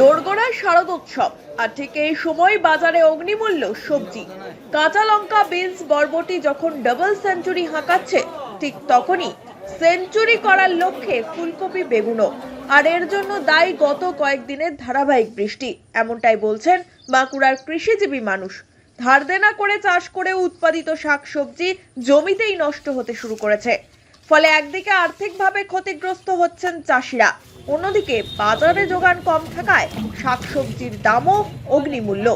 দোরগোড়ায় শারদোৎসব। আর ঠিক এই সময় বাজারে অগ্নিমূল্য সবজি। কাঁচা লঙ্কা, বিনস, বরবটি যখন ডাবল সেঞ্চুরি হাঁকাচ্ছে, ঠিক তখনই সেঞ্চুরি করার লক্ষ্যে ফুলকপি বেগুনও। আর এর জন্য দায়ী গত কয়েকদিনের ধারাবাহিক বৃষ্টি, এমনটাই বলছেন বাঁকুড়ার কৃষিজীবী মানুষ। ধার দেনা করে চাষ করে উৎপাদিত শাকসবজি জমিতেই নষ্ট হতে শুরু করেছে। ফলে একদিকে আর্থিকভাবে ক্ষতিগ্রস্ত হচ্ছেন চাষিরা। অন্যদিকে বাজারে যোগান কম থাকায় শাকসবজির দামও অগ্নিমূল্য।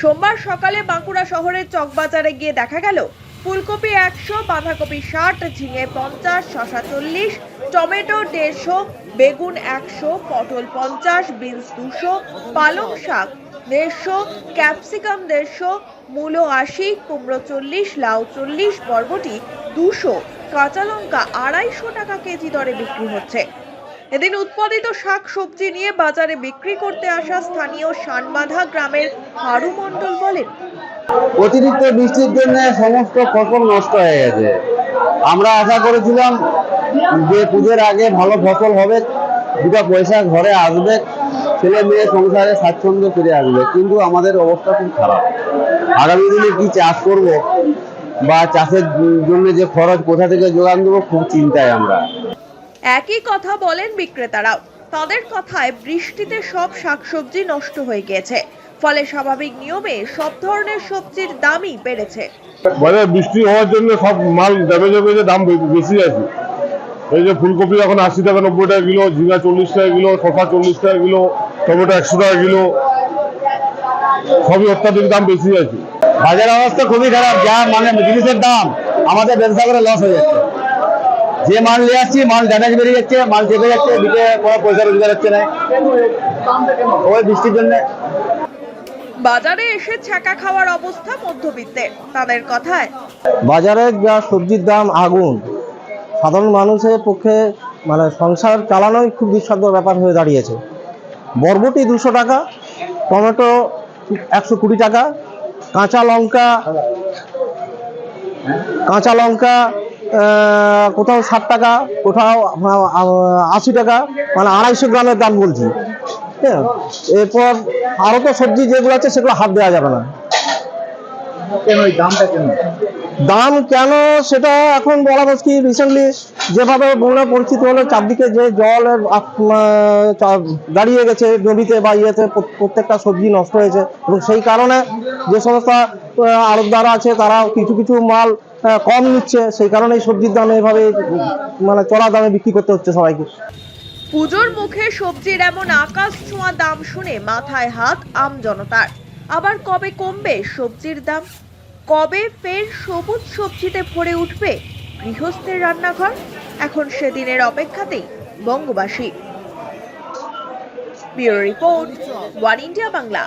সোমবার সকালে বাঁকুড়া শহরের চকবাজারে গিয়ে দেখা গেল, ফুলকপি একশো, বাঁধাকপি ষাট, ঝিঙে পঞ্চাশ শশা চল্লিশ, টমেটো দেড়শো, বেগুন একশো, পটল পঞ্চাশ, বিনস দুশো, পালং শাক দেড়শো, ক্যাপসিকাম দেড়শো, মূলো আশি, কুমড়ো চল্লিশ, লাউ চল্লিশ, বরবটি দুশো, কাঁচা লঙ্কা আড়াইশো টাকা কেজি দরে বিক্রি হচ্ছে। এদিন উৎপাদিত শাক সবজি নিয়ে বাজারে বিক্রি করতে আসা স্থানীয় শানবাঁধা গ্রামের হারু মণ্ডল বলেন, অতিরিক্ত বৃষ্টির জন্য সমস্ত ফসল নষ্ট হয়ে গেছে। আমরা আশা করেছিলাম যে পুজোর আগে ভালো ফসল হবে, দুটা পয়সা ঘরে আসবে, ছেলে মেয়ে সংসারে স্বাচ্ছন্দ্য ফিরে আসবে, কিন্তু আমাদের অবস্থা খুব খারাপ। আগামী দিনে কি চাষ করব বা চাষের জন্য যে খরচ কোথা থেকে যোগান দেবো খুব চিন্তায় আমরা। একই কথা বলেন বিক্রেতারাও। তাদের কথায় বৃষ্টিতে সব শাকসবজি নষ্ট হয়ে গিয়েছে। ফলে স্বাভাবিক নিয়মে সব ধরনের সবজির দামই বেড়েছে। বাজারে বৃষ্টি হওয়ার জন্য সব মাল ড্যামেজ হয়ে গেছে দাম বেশি আছে। এই যে ফুলকপি এখন আশি টাকা নব্বই টাকা কিলো ঝিঙা চল্লিশ টাকা কিলো শসা চল্লিশ টাকা কিলো টমেটো একশো টাকা কিলো। সবই অত্যাধিক দাম বেশি আছে। বাজার অবস্থা খুবই খারাপ যা মানে জিনিসের দাম আমাদের ব্যবসা করে লস হয়ে যাচ্ছে। যে মাল নিয়ে আসছি মাল ড্যামেজ বেরিয়ে যাচ্ছে মাল চেপে যাচ্ছে দিকে কোনো পয়সা রোজগার হচ্ছে না। ওই বৃষ্টির জন্য। বাজারে এসে ছ্যাঁকা খাওয়ার অবস্থা মধ্যবিত্তের। তাদের কথায় বাজারে যা সবজির দাম আগুন। সাধারণ মানুষের পক্ষে মানে সংসার চালানোই খুব দুঃসাধ্য ব্যাপার হয়ে দাঁড়িয়েছে। বরবটি দুশো টাকা টমেটো একশো কুড়ি টাকা কাঁচা লঙ্কা কাঁচা লঙ্কা কোথাও ষাট টাকা কোথাও আশি টাকা মানে আড়াইশো গ্রামের দাম বলছি। হ্যাঁ এরপর আরও তো সবজি যেগুলো আছে সেগুলো হাত দেওয়া যাবে না। দাম কেন সেটা এখন বলা মুশকিল। রিসেন্টলি যেভাবে বন্যা পরিস্থিতি হলো চারদিকে যে জলের দাঁড়িয়ে গেছে জমিতে বা ইয়েতে প্রত্যেকটা সবজি নষ্ট হয়েছে। এবং সেই কারণে যে সমস্ত আড়তদারা আছে তারা কিছু কিছু মাল কম নিচ্ছে। সেই কারণে সবজির দাম এভাবে মানে চড়া দামে বিক্রি করতে হচ্ছে সবাইকে। পুজোর মুখে সবজির এমন আকাশ ছোঁয়া দাম শুনে মাথায় হাত আম জনতার। আবার কবে কমবে সবজির দাম? কবে ফের সবুজ সবজিতে ভরে উঠবে গৃহস্থের রান্নাঘর? এখন সেদিনের অপেক্ষাতেই বঙ্গবাসী। Bureau report, one India Bangla.